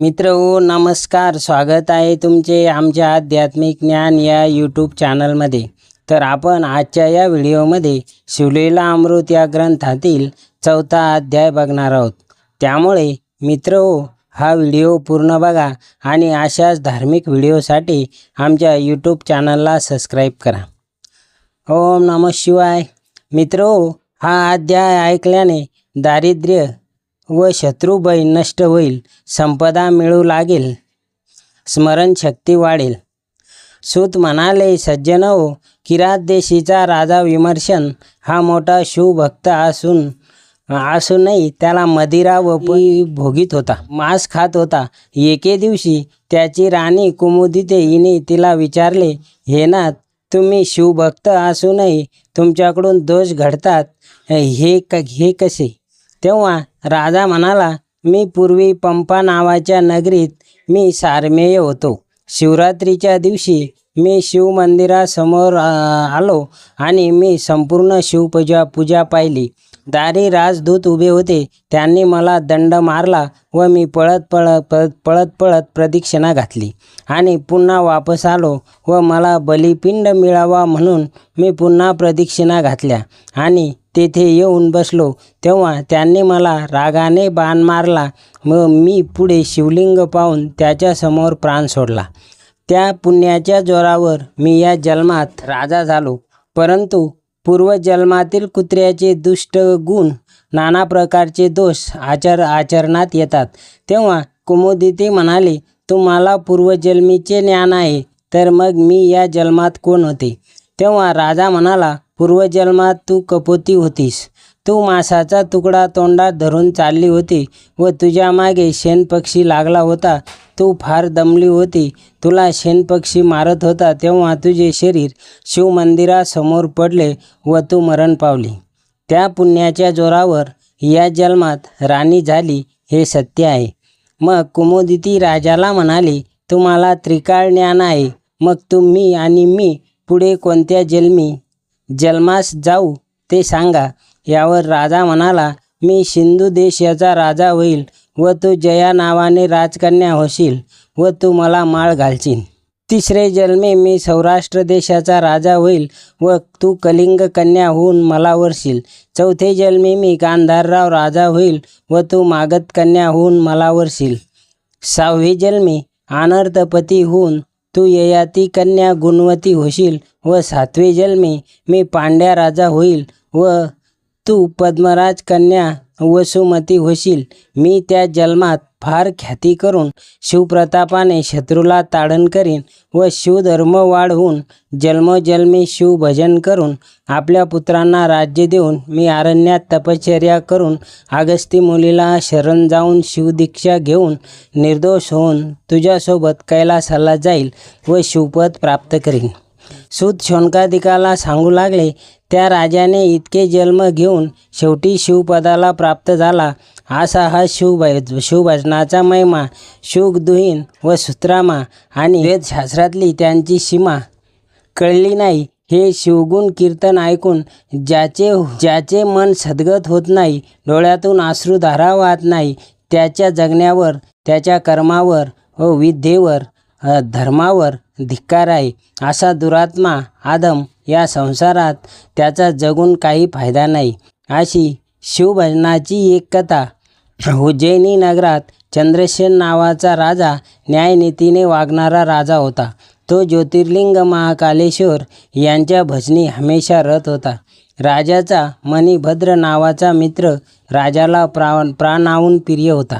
मित्र हो नमस्कार. स्वागत आहे तुमचे आमच्या आध्यात्मिक ज्ञान या यूट्यूब चॅनलमध्ये तर आपण आजच्या या व्हिडिओमध्ये शिवलेला अमृत या ग्रंथातील चौथा अध्याय बघणार आहोत. त्यामुळे मित्र हो हा व्हिडिओ पूर्ण बघा आणि अशाच धार्मिक व्हिडिओसाठी आमच्या यूट्यूब चॅनलला सबस्क्राईब करा. ओम नम शिवाय. मित्र हा अध्याय ऐकल्याने दारिद्र्य व शत्रुभय नष्ट होईल संपदा मिळू लागेल स्मरणशक्ती वाढेल. सूत म्हणाले सज्जनहो किरात देशीचा राजा विमर्शन हा मोठा शिवभक्त असून असूनही त्याला मदिरा व पी भोगीत होता. मांस खात होता. एके दिवशी त्याची राणी कुमुदिते हिने तिला विचारले हे ना तुम्ही शिवभक्त असूनही तुमच्याकडून दोष घडतात हे क हे कसे? तेव्हा राजा म्हणाला मी पूर्वी पंपा नावाच्या नगरीत मी सारमेय होतो. शिवरात्रीच्या दिवशी मी शिवमंदिरासमोर मंदिरासमोर आलो आणि मी संपूर्ण शिवपूजा पूजा पाहिली. दारी राजदूत उभे होते. त्यांनी मला दंड मारला व मी पळत पळत पळत पळत पळत प्रदक्षिणा घातली आणि पुन्हा वापस आलो व मला बलिपिंड मिळावा म्हणून मी पुन्हा प्रदक्षिणा घातल्या आणि तेथे येऊन बसलो. तेव्हा त्यांनी मला रागाने बाण मारला. व मी पुढे शिवलिंग पाहून त्याच्यासमोर प्राण सोडला. त्या पुण्याच्या जोरावर मी या जन्मात राजा झालो. परंतु पूर्वजन्मातील कुत्र्याचे दुष्ट गुण नाना प्रकारचे दोष आचर आचरणात येतात. तेव्हा कुमुदिती म्हणाले तुम्हाला पूर्वजन्मीचे ज्ञान आहे तर मग मी या जन्मात कोण होते? तेव्हा राजा म्हणाला पूर्वजन्मात तू कपोती होतीस. तू मासाचा तुकडा तोंडात धरून चालली होती व तुझ्या मागे शेणपक्षी लागला होता. तू फार दमली होती. तुला शेणपक्षी मारत होता तेव्हा तुझे शरीर शिवमंदिरासमोर पडले व तू मरण पावली. त्या पुण्याच्या जोरावर या जन्मात राणी झाली हे सत्य आहे. मग कुमुदिती राजाला म्हणाली तुम्हाला त्रिकाळ ज्ञान आहे. मग तुम्ही आणि मी पुढे कोणत्या जन्मी जन्मास जाऊ ते सांगा. यावर राजा म्हणाला मी सिंधू देश याचा राजा होईल व तू जया नावाने राजकन्या होशील व तू मला माळ घालशील. तिसरे जन्मे मी सौराष्ट्र देशाचा राजा होईल व तू कलिंग कन्या होऊन मला वरशील. चौथे जन्मे मी गांधारराव राजा होईल व तू मागत कन्या होऊन मला वरशील. सहावे जन्मी अनर्थपती होऊन तू ययाती कन्या गुणवती होशील व सातवे जन्मी मी पांड्या राजा होईल व तू पद्मराज कन्या वसुमती होशील. मी त्या जन्मात फार ख्याती करून शिवप्रतापाने शत्रूला ताडण करीन व शिवधर्म वाढवून जन्मोजन्मी शिवभजन करून आपल्या पुत्रांना राज्य देऊन मी अरण्यात तपश्चर्या करून अगस्ती मुलीला शरण जाऊन शिवदीक्षा घेऊन निर्दोष होऊन तुझ्यासोबत कैलासाला जाईल व शिवपद प्राप्त करीन. सूत शोनकादिकाला सांगू लागले त्या राजाने इतके जन्म घेऊन शेवटी शिवपदाला प्राप्त झाला. असा हा शिवभ शिवभजनाचा महिमा शुकदुहीन व सुत्रामा आणि वेदशास्त्रातली त्यांची सीमा. कळली नाही. हे शिवगुण कीर्तन ऐकून ज्याचे ज्याचे मन सद्गत होत नाही डोळ्यातून अश्रुधारा वाहत नाही त्याच्या जगण्यावर त्याच्या कर्मावर व विद्येवर धर्मावर धिक्कार आहे. असा दुरात्मा आदम या संसारात त्याचा जगून काही फायदा नाही. अशी शिवभजनाची एक कथा उज्जैनी नगरात चंद्रसेन नावाचा राजा न्यायनीतीने वागणारा राजा होता. तो ज्योतिर्लिंग महाकालेश्वर यांच्या भजनी हमेशा रत होता. राजाचा मणिभद्र नावाचा मित्र राजाला प्रा प्राणाहून प्रिय होता.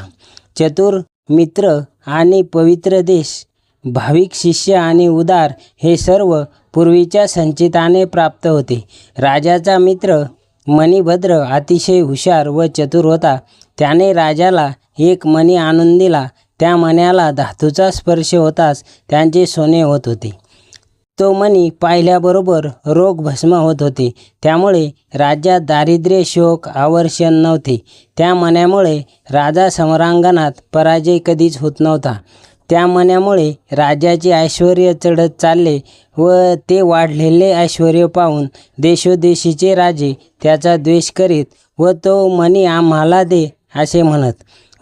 चतुर मित्र आणि पवित्र देश भाविक शिष्य आणि उदार हे सर्व पूर्वीच्या संचिताने प्राप्त होते. राजाचा मित्र मणिभद्र अतिशय हुशार व चतुर होता. त्याने राजाला एक मणी आणून दिला. त्या मण्याला धातूचा स्पर्श होताच त्यांचे सोने होत होते. तो मणी पाहिल्याबरोबर रोग भस्म होत होते. त्यामुळे राज्यात दारिद्र्य शोक आवर्षण नव्हते. त्या मण्यामुळे राजा समरांगणात पराजय कधीच होत नव्हता. त्या मण्यामुळे राजाचे ऐश्वर चढत चालले व ते वाढलेले ऐश्वर पाहून देशोदेशीचे राजे त्याचा द्वेष करीत व तो मणी आम्हाला दे असे म्हणत.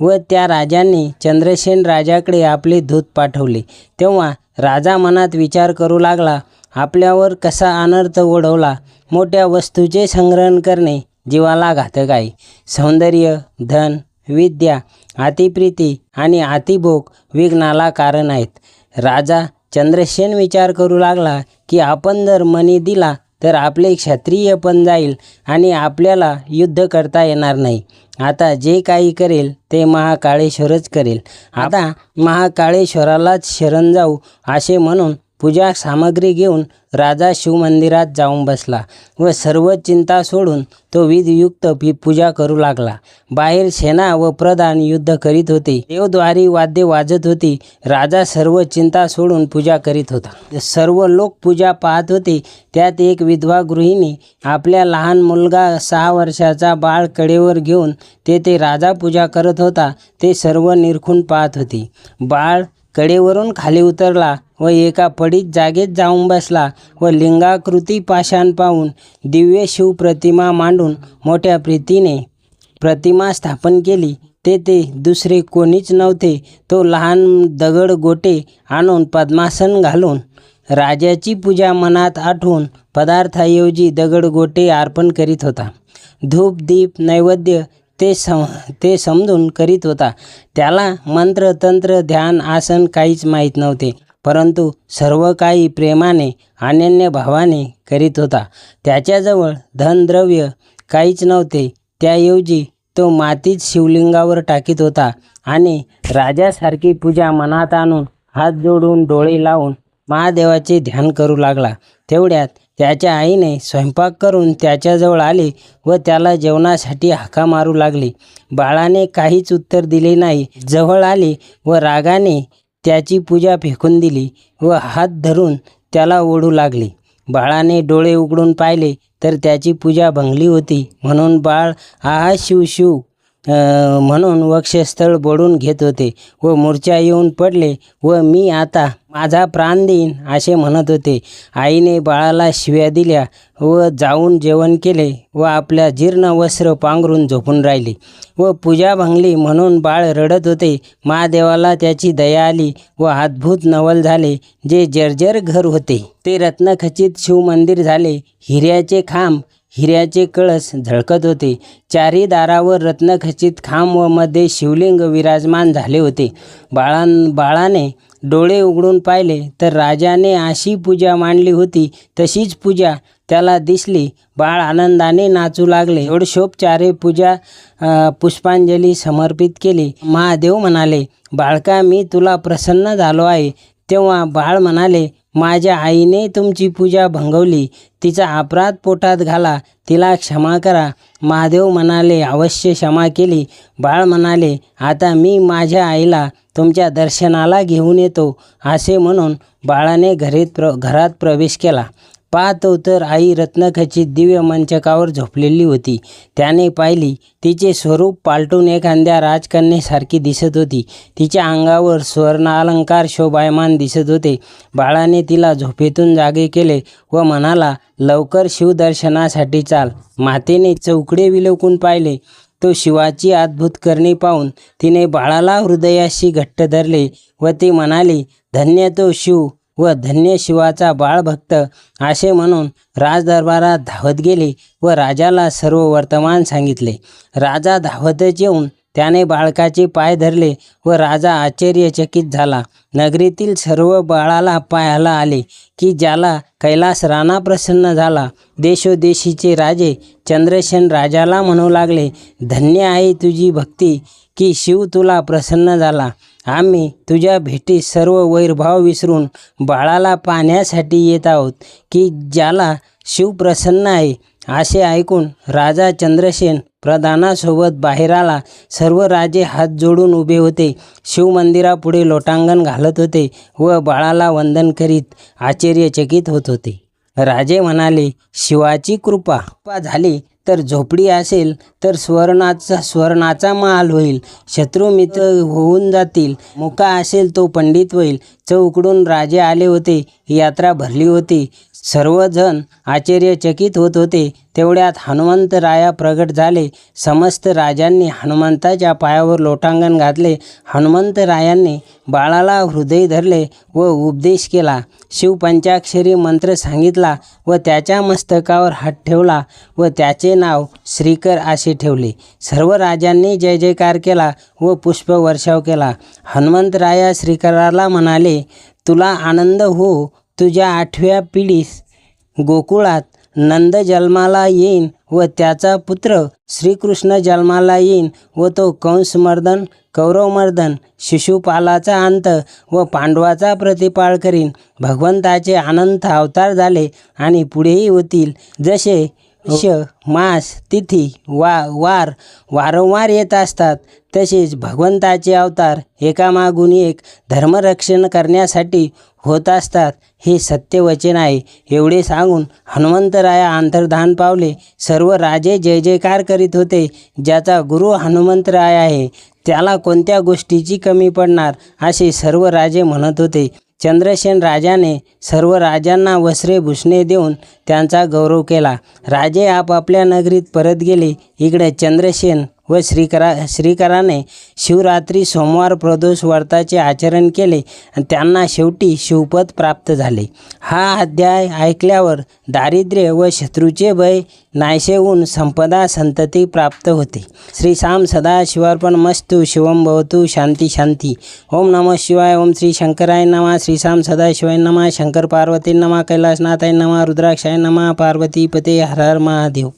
व त्या राजांनी चंद्रसेन राजाकडे आपले दूत पाठवले. तेव्हा राजा मनात विचार करू लागला आपल्यावर कसा अनर्थ ओढवला मोठ्या वस्तूचे संग्रहण करणे जीवाला घातक आहे. सौंदर्य धन विद्या अतिप्रीती आणि अतिभोग विघ्नाला कारण आहेत. राजा चंद्रसेन विचार करू लागला की आपण जर मनी दिला तर आपले क्षत्रिय पण जाईल आणि आपल्याला युद्ध करता येणार नाही. आता जे काही करेल ते महाकाळेश्वरच करेल. आता महाकाळेश्वरालाच शरण जाऊ असे म्हणून पूजा सामग्री घेऊन राजा शिवमंदिरात जाऊन बसला व सर्व चिंता सोडून तो विधयुक्त पी पूजा करू लागला. बाहेर सेना व प्रधान युद्ध करीत होते. देवद्वारी वाद्य वाजत होती. राजा सर्व चिंता सोडून पूजा करीत होता. सर्व लोक पूजा पाहत होते. त्यात एक विधवा गृहिणी आपल्या लहान मुलगा सहा वर्षाचा बाळ कडेवर घेऊन तेथे राजा पूजा करत होता. ते सर्व निरखून पाहत होते. बाळ कडेवरून खाली उतरला व एका पडीत जागेत जाऊन बसला व लिंगाकृती पाषाण पाहून दिव्य शिवप्रतिमा मांडून मोठ्या प्रीतीने प्रतिमा स्थापन केली. ते ते दुसरे कोणीच नव्हते. तो लहान दगड गोटे आणून पद्मासन घालून राजाची पूजा मनात आठवून पदार्थाऐवजी दगड गोटे अर्पण करीत होता. धूप दीप नैवेद्य ते सम ते समजून करीत होता. त्याला मंत्र तंत्र ध्यान आसन काहीच माहीत नव्हते. परंतु सर्व काही प्रेमाने अनन्य भावाने करीत होता. त्याच्याजवळ धनद्रव्य काहीच नव्हते. त्याऐवजी तो मातीत शिवलिंगावर टाकीत होता आणि राजासारखी पूजा मनात आणून हात जोडून डोळे लावून महादेवाचे ध्यान करू लागला. तेवढ्यात त्याच्या आईने स्वयंपाक करून त्याच्याजवळ आले व त्याला जेवणासाठी हाका मारू लागली. बाळाने काहीच उत्तर दिले नाही. जवळ आले व रागाने त्याची पूजा फेकून दिली व हात धरून त्याला ओढू लागली. बाळाने डोळे उघडून पाहिले तर त्याची पूजा भंगली होती. म्हणून बाळ आहा शिव शिव म्हणून वक्षस्थळ बोडून घेत होते व मूर्छा येऊन पडले व मी आता माझा प्राण देईन असे म्हणत होते. आईने बाळाला शिव्या दिल्या व जाऊन जेवण केले व आपल्या जीर्ण वस्त्र पांघरून झोपून राहिले व पूजा भंगली म्हणून बाळ रडत होते. महादेवाला त्याची दया आली व अद्भुत नवल झाले जे जर्जर घर होते. ते रत्नखचित शिवमंदिर झाले. हिऱ्याचे खांब हिऱ्याचे कळस झळकत होते. चारी दारावर रत्नखचित खांब व मध्ये शिवलिंग विराजमान झाले होते. बाळां बाळाने डोळे उघडून पाहिले तर राजाने अशी पूजा मांडली होती तशीच पूजा त्याला दिसली. बाळ आनंदाने नाचू लागले. षोडशोपचारे पूजा पुष्पांजली समर्पित केली. महादेव म्हणाले बाळका मी तुला प्रसन्न झालो आहे. तेव्हा बाळ म्हणाले माझ्या आईने तुमची पूजा भंगवली. तिचा अपराध पोटात घाला. तिला क्षमा करा. महादेव म्हणाले अवश्य क्षमा केली. बाळ म्हणाले आता मी माझ्या आईला तुमच्या दर्शनाला घेऊन येतो. असे म्हणून बाळाने घरीत प्र घरात प्रवेश केला. पाहतो तर आई रत्नखचित दिव्य मंचकावर झोपलेली होती. त्याने पाहिली तिचे स्वरूप पालटून एखाद्या राजकन्येसारखी दिसत होती. तिच्या अंगावर स्वर्ण अलंकार शोभायमान दिसत होते. बाळाने तिला झोपेतून जागे केले व म्हणाला लवकर शिवदर्शनासाठी चाल. मातेने चौकडे विलोकून पाहिले. तो शिवाची अद्भुत करणी पाहून तिने बाळाला हृदयाशी घट्ट धरले व ती म्हणाली धन्य तो शिव. व धन्य शिवाचा बाळभक्त असे म्हणून राजदरबारात धावत गेले व राजाला सर्व वर्तमान सांगितले. राजा धावतच येऊन त्याने बाळकाचे पाय धरले व राजा आश्चर्यचकित झाला. नगरीतील सर्व बाळाला पायाला आले की ज्याला कैलास राणा प्रसन्न झाला. देशोदेशीचे राजे चंद्रसेन राजाला म्हणू लागले धन्य आहे तुझी भक्ती की शिव तुला प्रसन्न झाला. आम्ही तुझ्या भेटीस सर्व वैरभाव विसरून बाळाला पाहण्यासाठी येत आहोत की ज्याला शिव प्रसन्न आहे असे ऐकून राजा चंद्रसेन प्रधानासोबत बाहेर आला सर्व राजे हात जोडून उभे होते. शिवमंदिरापुढे लोटांगण घालत होते व बाळाला वंदन करीत आश्चर्यचकित होत होते. राजे म्हणाले शिवाची कृपा झाली तर झोपडी असेल तर स्वर्णाचा स्वर्णाचा महाल होईल. शत्रू मित्र होऊन जातील. मुका असेल तो पंडित होईल. चौकडून राजे आले होते. यात्रा भरली होती. सर्वजण आश्चर्यचकित होत होते. तेवढ्यात हनुमंतराया प्रगट झाले. समस्त राजांनी हनुमंताच्या पायावर लोटांगण घातले. हनुमंतरायांनी बाळाला हृदय धरले व उपदेश केला. शिवपंचाक्षरी मंत्र सांगितला व त्याच्या मस्तकावर हात ठेवला व त्याचे नाव श्रीकर असे ठेवले. सर्व राजांनी जय जयकार केला व पुष्पवर्षाव केला. हनुमंतराया श्रीकराला म्हणाले तुला आनंद हो तुझ्या आठव्या पिढीस. गोकुळात नंद जन्माला येईन व त्याचा पुत्र श्रीकृष्ण जन्माला येईन व तो कंसमर्दन कौरवमर्दन शिशुपालाचा अंत व पांडवाचा प्रतिपाळ करीन. भगवंताचे अनंत अवतार झाले आणि पुढेही होतील. जसे हो. श मास तिथी वा वार वारंवार येत असतात. तसेच भगवंताचे अवतार एकामागून एक धर्मरक्षण करण्यासाठी होत असतात. हे सत्यवचन आहे. एवढे सांगून हनुमंतराया अंतर्धान पावले. सर्व राजे जय जयकार करीत होते. ज्याचा गुरु हनुमंतराय आहे त्याला कोणत्या गोष्टीची कमी पडणार असे सर्व राजे म्हणत होते. चंद्रसेन राजाने सर्व राजांना वस्त्रे भूषणे देऊन त्यांचा गौरव केला. राजे आपापल्या नगरीत परत गेले. इकडे चंद्रसेन व श्रीकरा श्रीकराने शिवरात्री सोमवार प्रदोष व्रताचे आचरण केले आणि त्यांना शेवटी शिवपद प्राप्त झाले. हा अध्याय ऐकल्यावर दारिद्र्य व शत्रूचे भय नाहीसे होऊन संपदा संतती प्राप्त होते. श्री साम सदा शिवार्पण मस्तु शिवम भवतु शांती शांती. ओम नमः शिवाय ओम श्री शंकराय नमः श्रीसाम सदा शिवाय नमः शंकर पार्वती नमः कैलासनाथाय नमः रुद्राक्षाय नमः पार्वती पते हर हर महादेव.